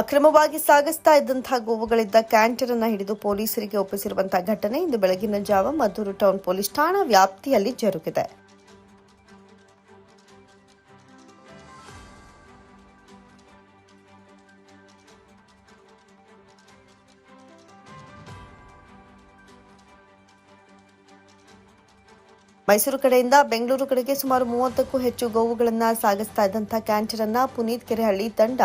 ಅಕ್ರಮವಾಗಿ ಸಾಗಿಸ್ತಾ ಇದ್ದಂತಹ ಗೋವುಗಳಿದ್ದ ಕ್ಯಾಂಟರ್ ಅನ್ನ ಹಿಡಿದು ಪೊಲೀಸರಿಗೆ ಒಪ್ಪಿಸಿರುವಂತಹ ಘಟನೆ ಇಂದು ಬೆಳಗಿನ ಜಾವ ಮದ್ದೂರು ಟೌನ್ ಪೊಲೀಸ್ ಠಾಣಾ ವ್ಯಾಪ್ತಿಯಲ್ಲಿ ಜರುಗಿದೆ. ಮೈಸೂರು ಕಡೆಯಿಂದ ಬೆಂಗಳೂರು ಕಡೆಗೆ ಸುಮಾರು ಮೂವತ್ತಕ್ಕೂ ಹೆಚ್ಚು ಗೋವುಗಳನ್ನು ಸಾಗಿಸ್ತಾ ಇದ್ದಂಥ ಕ್ಯಾಂಟರ್ ಅನ್ನ ಪುನೀತ್ ಕೆರೆಹಳ್ಳಿ ತಂಡ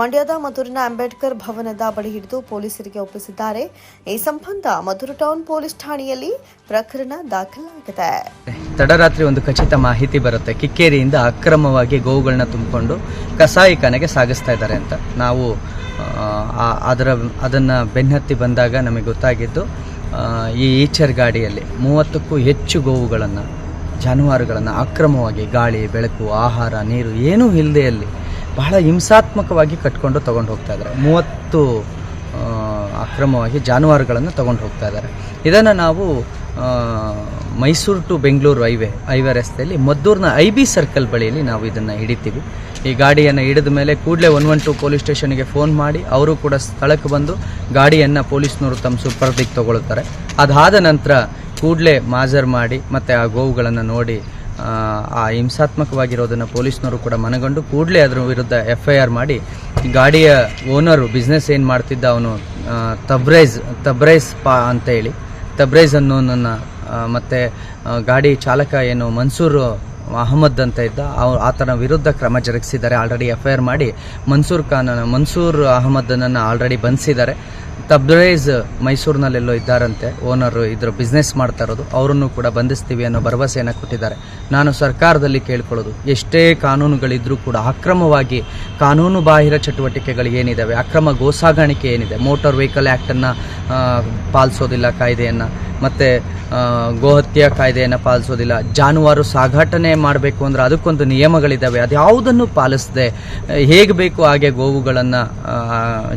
ಮಂಡ್ಯದ ಮಧುರಿನ ಅಂಬೇಡ್ಕರ್ ಭವನದ ಬಳಿ ಹಿಡಿದು ಪೊಲೀಸರಿಗೆ ಒಪ್ಪಿಸಿದ್ದಾರೆ. ಈ ಸಂಬಂಧ ಮಧುರು ಟೌನ್ ಪೊಲೀಸ್ ಠಾಣೆಯಲ್ಲಿ ಪ್ರಕರಣ ದಾಖಲಾಗಿದೆ. ತಡರಾತ್ರಿ ಒಂದು ಖಚಿತ ಮಾಹಿತಿ ಬರುತ್ತೆ. ಕಿಕ್ಕೇರಿಯಿಂದ ಅಕ್ರಮವಾಗಿ ಗೋವುಗಳನ್ನ ತುಂಬಿಕೊಂಡು ಕಸಾಯಿಖಾನೆಗೆ ಸಾಗಿಸ್ತಾ ಇದ್ದಾರೆ ಅಂತ. ನಾವು ಅದರ, ಅದನ್ನು ಬೆನ್ನತ್ತಿ ಬಂದಾಗ ನಮಗೆ ಗೊತ್ತಾಗಿದ್ದು ಈ ಈಚರ್ ಗಾಡಿಯಲ್ಲಿ ಮೂವತ್ತಕ್ಕೂ ಹೆಚ್ಚು ಗೋವುಗಳನ್ನು, ಜಾನುವಾರುಗಳನ್ನು ಅಕ್ರಮವಾಗಿ ಗಾಳಿ, ಬೆಳಕು, ಆಹಾರ, ನೀರು ಏನೂ ಇಲ್ಲದೆಯಲ್ಲಿ ಬಹಳ ಹಿಂಸಾತ್ಮಕವಾಗಿ ಕಟ್ಕೊಂಡು ತೊಗೊಂಡು ಹೋಗ್ತಾ ಇದ್ದಾರೆ. ಮೂವತ್ತು ಅಕ್ರಮವಾಗಿ ಜಾನುವಾರುಗಳನ್ನು ತೊಗೊಂಡು ಹೋಗ್ತಾ ಇದ್ದಾರೆ. ಇದನ್ನು ನಾವು Mysuru to Bengaluru highway highway ರಸ್ತೆಯಲ್ಲಿ ಮದ್ದೂರಿನ ಐ ಬಿ ಸರ್ಕಲ್ ಬಳಿಯಲ್ಲಿ ನಾವು ಇದನ್ನು ಹಿಡಿತೀವಿ. ಈ ಗಾಡಿಯನ್ನು ಹಿಡಿದ ಮೇಲೆ ಕೂಡಲೇ ಒನ್ ಒನ್ ಟು ಪೊಲೀಸ್ ಸ್ಟೇಷನ್ಗೆ ಫೋನ್ ಮಾಡಿ ಅವರು ಕೂಡ ಸ್ಥಳಕ್ಕೆ ಬಂದು ಗಾಡಿಯನ್ನು ಪೊಲೀಸ್ನವರು ತಮ್ಮ ಸುಪರ್ದಿಗೆ ತಗೊಳ್ತಾರೆ. ಅದಾದ ನಂತರ ಕೂಡಲೇ ಮಾಜರ್ ಮಾಡಿ ಮತ್ತು ಆ ಗೋವುಗಳನ್ನು ನೋಡಿ ಆ, ಹಿಂಸಾತ್ಮಕವಾಗಿರೋದನ್ನು ಪೊಲೀಸ್ನವರು ಕೂಡ ಮನಗಂಡು ಕೂಡಲೇ ಅದರ ವಿರುದ್ಧ ಎಫ್ ಐ ಆರ್ ಮಾಡಿ ಗಾಡಿಯ ಓನರು ಬಿಸ್ನೆಸ್ ಏನು ಮಾಡ್ತಿದ್ದ ಅವನು ತಬ್ರೈಸ್ ತಬ್ರೈಸ್ ಪಾ ಅಂತ ಹೇಳಿ ತಬ್ರೈಸ್ ಅನ್ನೋನನ್ನು ಮತ್ತು ಗಾಡಿ ಚಾಲಕ ಏನು ಮನ್ಸೂರ್ ಅಹಮದ್ ಅಂತ ಇದ್ದ, ಅವ್ರು ಆತನ ವಿರುದ್ಧ ಕ್ರಮ ಜರುಗಿಸಿದ್ದಾರೆ. ಆಲ್ರೆಡಿ ಎಫ್ ಐ ಆರ್ ಮಾಡಿ ಮನ್ಸೂರ್ ಖಾನ್, ಮನ್ಸೂರ್ ಅಹಮದನನ್ನು ಆಲ್ರೆಡಿ ಬಂಧಿಸಿದ್ದಾರೆ. ತಬ್ರೇಜ್ ಮೈಸೂರಿನಲ್ಲೆಲ್ಲೋ ಇದ್ದಾರಂತೆ ಓನರ್ ಇದ್ರ ಬಿಸ್ನೆಸ್ ಮಾಡ್ತಾ ಇರೋದು, ಅವರನ್ನು ಕೂಡ ಬಂಧಿಸ್ತೀವಿ ಅನ್ನೋ ಭರವಸೆಯನ್ನು ಕೊಟ್ಟಿದ್ದಾರೆ. ನಾನು ಸರ್ಕಾರದಲ್ಲಿ ಕೇಳ್ಕೊಳ್ಳೋದು, ಎಷ್ಟೇ ಕಾನೂನುಗಳಿದ್ರೂ ಕೂಡ ಅಕ್ರಮವಾಗಿ ಕಾನೂನು ಬಾಹಿರ ಚಟುವಟಿಕೆಗಳು ಏನಿದ್ದಾವೆ ಅಕ್ರಮ ಗೋಸಾಗಾಣಿಕೆ ಏನಿದೆ ಮೋಟಾರ್ ವೆಹಿಕಲ್ ಆ್ಯಕ್ಟನ್ನು ಪಾಲಿಸೋದಿಲ್ಲ ಕಾಯ್ದೆಯನ್ನು, ಮತ್ತು ಗೋಹತ್ಯೆ ಕಾಯ್ದೆಯನ್ನು ಪಾಲಿಸೋದಿಲ್ಲ. ಜಾನುವಾರು ಸಾಗಾಟನೆ ಮಾಡಬೇಕು ಅಂದರೆ ಅದಕ್ಕೊಂದು ನಿಯಮಗಳಿದ್ದಾವೆ ಅದ್ಯಾವುದನ್ನು ಪಾಲಿಸದೆ? ಹೇಗೆ ಬೇಕು ಹಾಗೆ ಗೋವುಗಳನ್ನು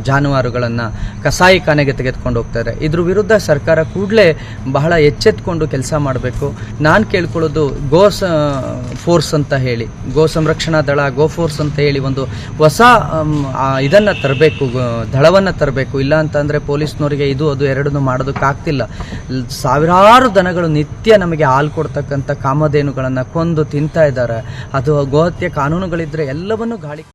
ಜಾನುವಾರುಗಳನ್ನು ಕಸಾಯಿಖಾನೆಗೆ ತೆಗೆದುಕೊಂಡು ಹೋಗ್ತಾರೆ. ಇದ್ರ ವಿರುದ್ಧ ಸರ್ಕಾರ ಕೂಡಲೇ ಬಹಳ ಎಚ್ಚೆತ್ಕೊಂಡು ಕೆಲಸ ಮಾಡಬೇಕು. ನಾನು ಕೇಳ್ಕೊಳ್ಳೋದು ಗೋ ಫೋರ್ಸ್ ಅಂತ ಹೇಳಿ. ಗೋ ಸಂರಕ್ಷಣಾ ದಳ, ಗೋ ಫೋರ್ಸ್ ಅಂತ ಹೇಳಿ ಒಂದು ಹೊಸ ಇದನ್ನು ತರಬೇಕು. ದಳವನ್ನು ತರಬೇಕು. ಇಲ್ಲ ಅಂತಂದರೆ ಪೊಲೀಸ್ನವರಿಗೆ ಇದು, ಅದು ಎರಡನ್ನೂ ಮಾಡೋದಕ್ಕಾಗ್ತಿಲ್ಲ. ಲ್- ಸಾವಿರಾರು ದನಗಳು ನಿತ್ಯ ನಮಗೆ ಹಾಲು ಕೊಡ್ತಕ್ಕಂಥ ಕಾಮಧೇನುಗಳನ್ನು ಕೊಂದು ತಿಂತಾ ಇದ್ದಾರೆ. ಅದು ಗೋಹತ್ಯೆ ಕಾನೂನುಗಳಿದ್ದರೆ ಎಲ್ಲವನ್ನೂ ಗಾಳಿ